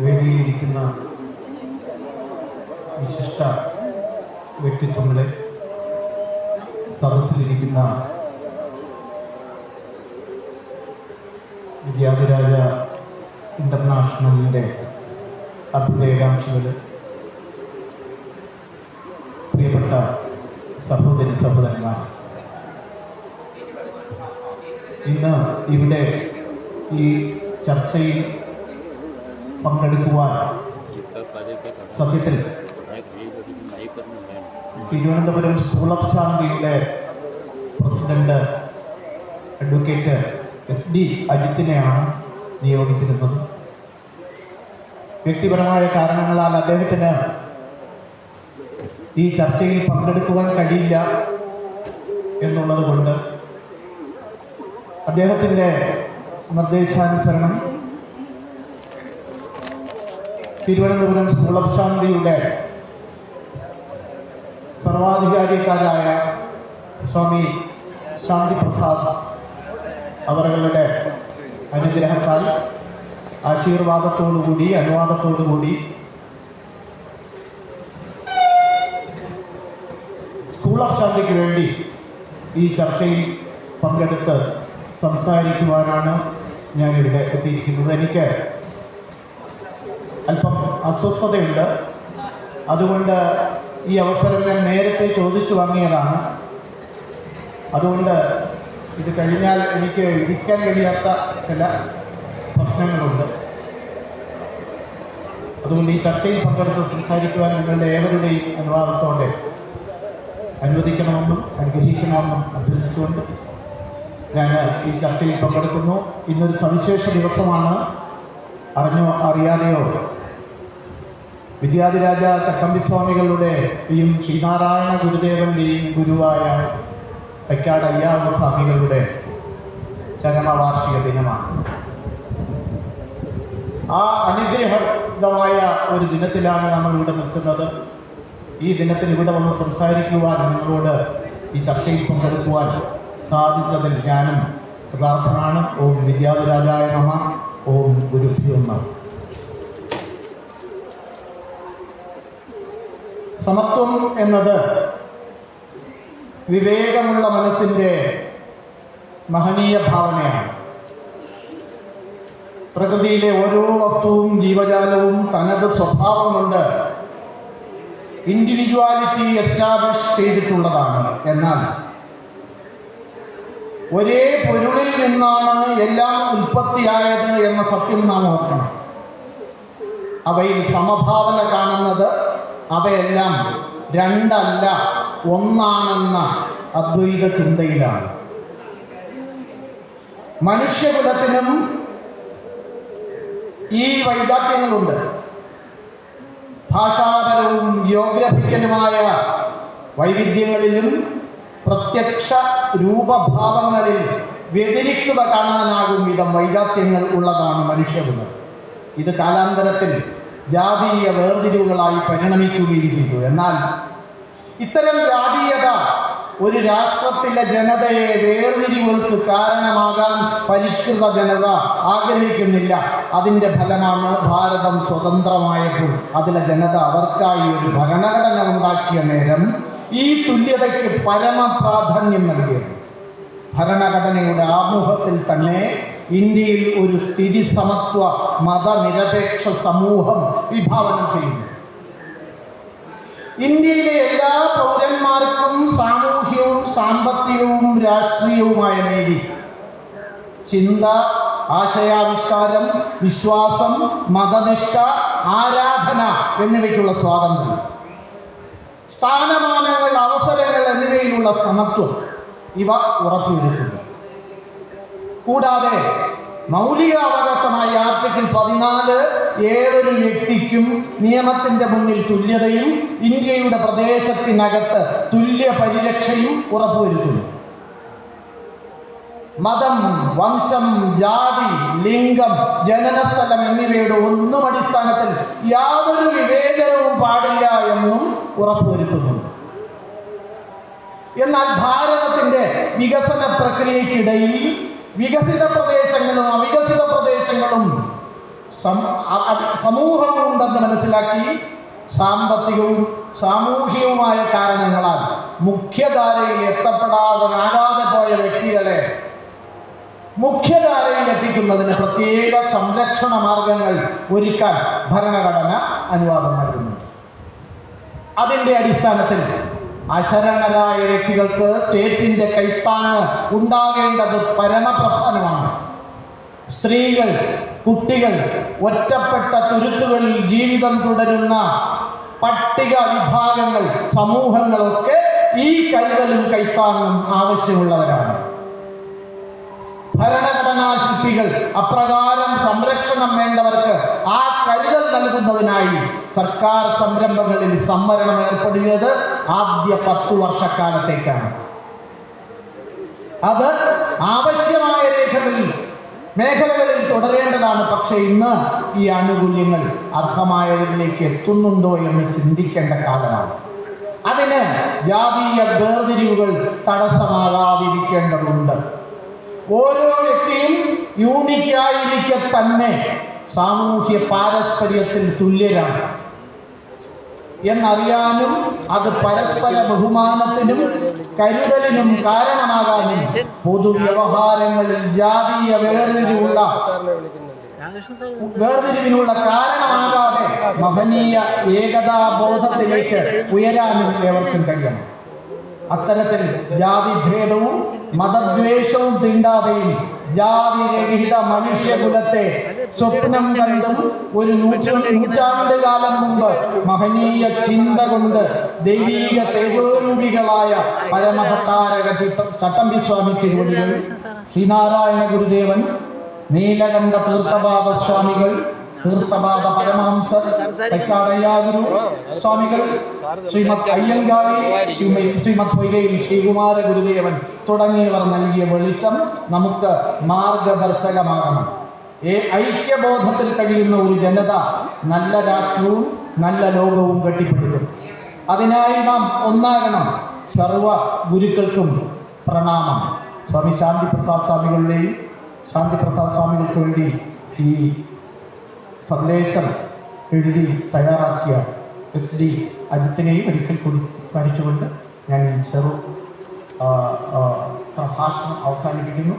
വേദിയിലിരിക്കുന്ന വിശിഷ്ട വ്യക്തിത്വങ്ങളെ സദസ്സിലിരിക്കുന്ന വിദ്യാധിരാജ ഇന്റർനാഷണലിന്റെ അഭ്യുദയകാംക്ഷികൾ പ്രിയപ്പെട്ട സഹോദരി സഹോദരന്മാർ. ഇന്ന് ഇവിടെ ഈ ചർച്ചയിൽ പങ്കെടുക്കുവാൻ സത്യത്തിൽ തിരുവനന്തപുരം സ്കൂൾ ഓഫ് ശാന്തിയുടെ പ്രസിഡന്റ് അഡ്വക്കേറ്റ് എസ് ഡി അജിത്തിനെയാണ് നിയോഗിച്ചിരുന്നത്. വ്യക്തിപരമായ കാരണങ്ങളാൽ അദ്ദേഹത്തിന് ഈ ചർച്ചയിൽ പങ്കെടുക്കുവാൻ കഴിയില്ല എന്നുള്ളത് കൊണ്ട് അദ്ദേഹത്തിന്റെ നിർദ്ദേശാനുസരണം തിരുവനന്തപുരം സ്കൂൾ ഓഫ് ശാന്തിയുടെ സർവാധികാരിക്കാരായ സ്വാമി ശാന്തി പ്രസാദ് അവരുടെ അനുഗ്രഹത്താൽ ആശീർവാദത്തോടുകൂടി അനുവാദത്തോടുകൂടി സ്കൂൾ ഓഫ് ശാന്തിക്ക് വേണ്ടി ഈ ചർച്ചയിൽ പങ്കെടുത്ത് സംസാരിക്കുവാനാണ് ഞാനിവിടെ എത്തിയിരിക്കുന്നത്. എനിക്ക് അല്പം അസ്വസ്ഥതയുണ്ട്. അതുകൊണ്ട് ഈ അവസരം ഞാൻ നേരത്തെ ചോദിച്ചു വാങ്ങിയതാണ്. അതുകൊണ്ട് ഇത് കഴിഞ്ഞാൽ എനിക്ക് ഇരിക്കാൻ കഴിയാത്ത ചില പ്രശ്നങ്ങളുണ്ട്. അതുകൊണ്ട് ഈ ചർച്ചയിൽ പങ്കെടുത്ത് സംസാരിക്കുവാൻ നിങ്ങളുടെ ഏവരുടെയും അനുവാദത്തോടെ അനുവദിക്കണമെന്നും അനുഗ്രഹിക്കണമെന്നും അഭ്യർത്ഥിച്ചുകൊണ്ട് ഞാൻ ഈ ചർച്ചയിൽ പങ്കെടുക്കുന്നു. ഇന്നൊരു സവിശേഷ ദിവസമാണ്. അറിഞ്ഞോ അറിയാതെയോ വിദ്യാധിരാജ ചക്കമ്പിസ്വാമികളുടെയും ശ്രീനാരായണ ഗുരുദേവന്റെയും ഗുരുവായ തൈക്കാട് അയ്യാവ് സ്വാമികളുടെ ചരമവാർഷിക ദിനമാണ്. ആ അനുഗ്രഹമായ ഒരു ദിനത്തിലാണ് നമ്മൾ ഇവിടെ നിൽക്കുന്നത്. ഈ ദിനത്തിൽ ഇവിടെ വന്ന് സംസാരിക്കുവാൻ നിങ്ങളോട് ഈ ചർച്ചയിൽ പങ്കെടുക്കുവാൻ സാധിച്ചതിൽ ഞാനും പ്രാർത്ഥനയാണ് ഓം വിദ്യാധിരാജായ നമ ഓം ഗുരുഭ്യോ നമ. സമത്വം എന്നത് വിവേകമുള്ള മനസ്സിന്റെ മഹനീയ ഭാവനയാണ്. പ്രകൃതിയിലെ ഓരോ വസ്തുവും ജീവജാലവും തനത് സ്വഭാവം കൊണ്ട് ഇൻഡിവിജ്വാലിറ്റി എസ്റ്റാബ്ലിഷ് ചെയ്തിട്ടുള്ളതാണ്. എന്നാൽ ഒരേ പൊരുളിൽ നിന്നാണ് എല്ലാം ഉൽപ്പത്തിയായത് എന്ന സത്യം നാം ഓർക്കണം. അവയിൽ സമഭാവന കാണുന്നത് അവയെല്ലാം രണ്ടല്ല ഒന്നാണെന്ന അദ്വൈത ചിന്തയിലാണ്. മനുഷ്യകുലത്തിനും ഈ വൈദാഗ്യങ്ങളുണ്ട് ഭാഷാപരവും ജിയോഗ്രഫിക്കലുമായ വൈവിധ്യങ്ങളിലും പ്രത്യക്ഷ രൂപഭാവങ്ങളിൽ വ്യതിരിക്കുക കാണാനാകും വിധം വൈജാത്യങ്ങൾ ഉള്ളതാണ് മനുഷ്യകുലം. ഇത് കാലാന്തരത്തിൽ ജാതീയ വേർതിരിവുകളായി പരിണമിക്കുകയും ചെയ്തു എന്നാൽ ഇത്തരം ജാതീയത ഒരു രാഷ്ട്രത്തിലെ ജനതയെ വേർതിരിവുകൾക്ക് കാരണമാകാൻ പരിഷ്കൃത ജനത ആഗ്രഹിക്കുന്നില്ല. അതിന്റെ ഫലമാണ് ഭാരതം സ്വതന്ത്രമായപ്പോൾ. അതിലെ ജനത അവർക്കായി ഒരു ഭരണഘടന ഉണ്ടാക്കിയ നേരം ഈ തുല്യതയ്ക്ക് പരമപ്രാധാന്യം നൽകിയത്. ഭരണഘടനയുടെ ആമുഖത്തിൽ തന്നെ ഇന്ത്യയിൽ ഒരു സ്ഥിതി സമത്വ മതനിരപേക്ഷ സമൂഹം വിഭാവനം ചെയ്യുന്നു. ഇന്ത്യയിലെ എല്ലാ പൗരന്മാർക്കും സാമൂഹ്യവും സാമ്പത്തികവും രാഷ്ട്രീയവുമായ നീതി. ചിന്ത ആശയാവിഷ്കാരം വിശ്വാസം മതനിഷ്ഠ ആരാധന എന്നിവയ്ക്കുള്ള സ്വാതന്ത്ര്യം. സ്ഥാനമാനങ്ങൾ അവസരങ്ങൾ എന്നിവയിലുള്ള സമത്വം ഇവ ഉറപ്പുവരുത്തുന്നു. കൂടാതെ മൗലിക അവകാശമായ ആർട്ടിക്കിൾ പതിനാല് ഏതൊരു വ്യക്തിക്കും നിയമത്തിന്റെ മുന്നിൽ തുല്യതയും ഇന്ത്യയുടെ പ്രദേശത്തിനകത്ത് തുല്യ പരിരക്ഷയും ഉറപ്പുവരുത്തുന്നു. മതം വംശം ജാതി ലിംഗം ജനനസ്ഥലം എന്നിവയുടെ ഒന്നും അടിസ്ഥാനത്തിൽ യാതൊരു വിവേചനവും പാടില്ല എന്നും ഉറപ്പുവരുത്തുന്നുണ്ട് എന്നാൽ ഭാരതത്തിന്റെ വികസന പ്രക്രിയയ്ക്കിടയിൽ വികസിത പ്രദേശങ്ങളും അവികസിത പ്രദേശങ്ങളും സമൂഹം അ- മനസ്സിലാക്കി സാമ്പത്തികവും സാമൂഹികവുമായ കാരണങ്ങളാൽ മുഖ്യധാരയിൽ എത്തപ്പെടാതെ ആകാതെ പോയ വ്യക്തികളെ മുഖ്യധാരയിൽ എത്തിക്കുന്നതിന് പ്രത്യേക സംരക്ഷണ മാർഗങ്ങൾ ഒരുക്കാൻ ഭരണഘടന അനുവാദം നൽകുന്നു. അതിന്റെ അടിസ്ഥാനത്തിൽ അശരണരായ വ്യക്തികൾക്ക് സ്റ്റേറ്റിന്റെ കൈപ്പാങ് ഉണ്ടാകേണ്ടത് പരമപ്രധാനമാണ് സ്ത്രീകൾ കുട്ടികൾ ഒറ്റപ്പെട്ട തുരുത്തുകളിൽ ജീവിതം തുടരുന്ന പട്ടിക വിഭാഗങ്ങൾ സമൂഹങ്ങളൊക്കെ ഈ കൈകളും കൈപ്പാങ്ങും ആവശ്യമുള്ളവരാണ്. ഭരണഘടനാ ശില്പികൾ അപ്രകാരം സംരക്ഷണം വേണ്ടവർക്ക് ആ കരുതൽ നൽകുന്നതിനായി സർക്കാർ സംരംഭങ്ങളിൽ സംവരണം ഏർപ്പെടുത്തിയത് ആദ്യ പത്തു വർഷക്കാലത്തേക്കാണ്. അത് ആവശ്യമായ രേഖകളിൽ മേഖലകളിൽ തുടരേണ്ടതാണ്. പക്ഷേ ഇന്ന് ഈ ആനുകൂല്യങ്ങൾ അർഹമായവരിലേക്ക് എത്തുന്നുണ്ടോ എന്ന് ചിന്തിക്കേണ്ട കാലമാണ്. അതിന് ജാതീയ വേർതിരിവുകൾ തടസ്സമാകാതിരിക്കേണ്ടതുണ്ട് ഓരോ വ്യക്തിയും യൂണിക്കായിരിക്കെ തന്നെ സാമൂഹ്യ പാരസ്പര്യത്തിൽ തുല്യരാണ്. എന്നറിയാനും അത് പരസ്പര ബഹുമാനത്തിനും കരുതലിനും കാരണമാകാനും പൊതുവ്യവഹാരങ്ങളിൽ ജാതീയ വേർതിരിവുള്ള വേർതിരിവിനുള്ള കാരണമാകാതെ മഹനീയ ഏകതാ ഏകതാബോധത്തിലേക്ക് ഉയരാനും ഏവർക്കും കഴിയണം. അത്തരത്തിൽ ജാതിഭേദവും മതദ്വേഷവും തീണ്ടാതെയും ജാതി രഹിത മനുഷ്യകുലത്തെ സ്വപ്നം കണ്ടും ഒരു നൂറ്റ നൂറ്റാണ്ട് കാലം മുമ്പ് മഹനീയ ചിന്ത കൊണ്ട് ദൈവീക തേജോരൂപികളായ പരമഹത്താരക ചിത്ത- ചട്ടമ്പി സ്വാമി തിരുവടികൾ ശ്രീനാരായണ ഗുരുദേവൻ നീലകണ്ഠ തീർത്ഥപാദ സ്വാമികൾ തീർത്ഥപാദ പരമഹംസർ തെക്കാടയ്യാഗുരു സ്വാമികൾ ശ്രീമദ് അയ്യങ്കാരി ശ്രീമ- ശ്രീമദ് പൊയ്കയിൽ ശ്രീകുമാര ഗുരുദേവൻ തുടങ്ങിയവർ നൽകിയ വെളിച്ചം നമുക്ക് മാർഗദർശകമാകണം. ഏ ഐക്യബോധത്തിൽ കഴിയുന്ന ഒരു ജനത നല്ല രാഷ്ട്രവും നല്ല ലോകവും കെട്ടിപ്പിടിക്കും അതിനായി നാം ഒന്നാകണം സർവ ഗുരുക്കൾക്കും പ്രണാമം. സ്വാമി ശാന്തി പ്രസാദ് സ്വാമികളുടെയും ശാന്തി പ്രസാദ് സ്വാമികൾക്ക് വേണ്ടി ഈ സന്ദേശം എഴുതി തയ്യാറാക്കിയ എസ് ഡി അജിത്തിനെയും ഒരിക്കൽ കൂടി ഞാൻ ചെറു പ്രഭാഷണം അവസാനിപ്പിക്കുന്നു.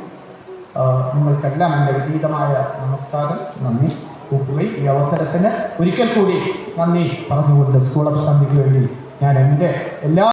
നിങ്ങൾക്കെല്ലാം എന്റെ വിപരീതമായ നമസ്കാരം. നന്ദി. കൂട്ടുകയും ഈ അവസരത്തിന് ഒരിക്കൽ കൂടി നന്ദി പറഞ്ഞുകൊണ്ട് സ്കൂൾ ഓഫ് സന്ധിക്ക് വേണ്ടി ഞാൻ എന്റെ എല്ലാ